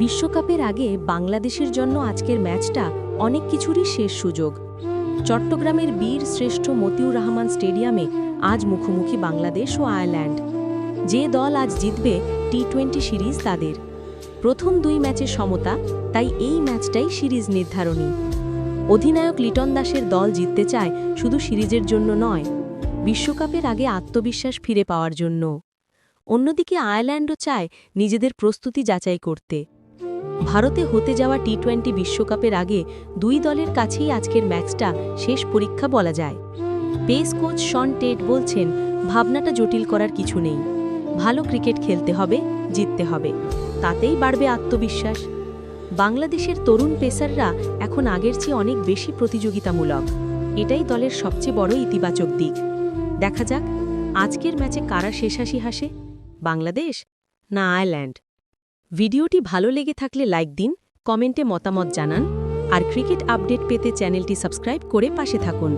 বিশ্বকাপের আগে বাংলাদেশের জন্য আজকের ম্যাচটা অনেক কিছুরই শেষ সুযোগ। চট্টগ্রামের বীর শ্রেষ্ঠ মতিউর রহমান স্টেডিয়ামে আজ মুখোমুখি বাংলাদেশ ও আয়ারল্যান্ড। যে দল আজ জিতবে টি টোয়েন্টি সিরিজ তাদের। প্রথম দুই ম্যাচের সমতা, তাই এই ম্যাচটাই সিরিজ নির্ধারণী। অধিনায়ক লিটন দাসের দল জিততে চায় শুধু সিরিজের জন্য নয়, বিশ্বকাপের আগে আত্মবিশ্বাস ফিরে পাওয়ার জন্য। অন্যদিকে আয়ারল্যান্ডও চায় নিজেদের প্রস্তুতি যাচাই করতে। ভারতে হতে যাওয়া টি টোয়েন্টি বিশ্বকাপের আগে দুই দলের কাছেই আজকের ম্যাচটা শেষ পরীক্ষা বলা যায়। পেস কোচ শন টেট বলছেন, ভাবনাটা জটিল করার কিছু নেই। ভালো ক্রিকেট খেলতে হবে, জিততে হবে। তাতেই বাড়বে আত্মবিশ্বাস। বাংলাদেশের তরুণ পেসাররা এখন আগের চেয়ে অনেক বেশি প্রতিযোগিতামূলক। এটাই দলের সবচেয়ে বড় ইতিবাচক দিক। দেখা যাক, আজকের ম্যাচে কারা শেষাশি হাসে? বাংলাদেশ না আয়ারল্যান্ড? ভিডিওটি ভালো লেগে থাকলে লাইক দিন, কমেন্টে মতামত জানান, আর ক্রিকেট আপডেট পেতে চ্যানেলটি সাবস্ক্রাইব করে পাশে থাকুন।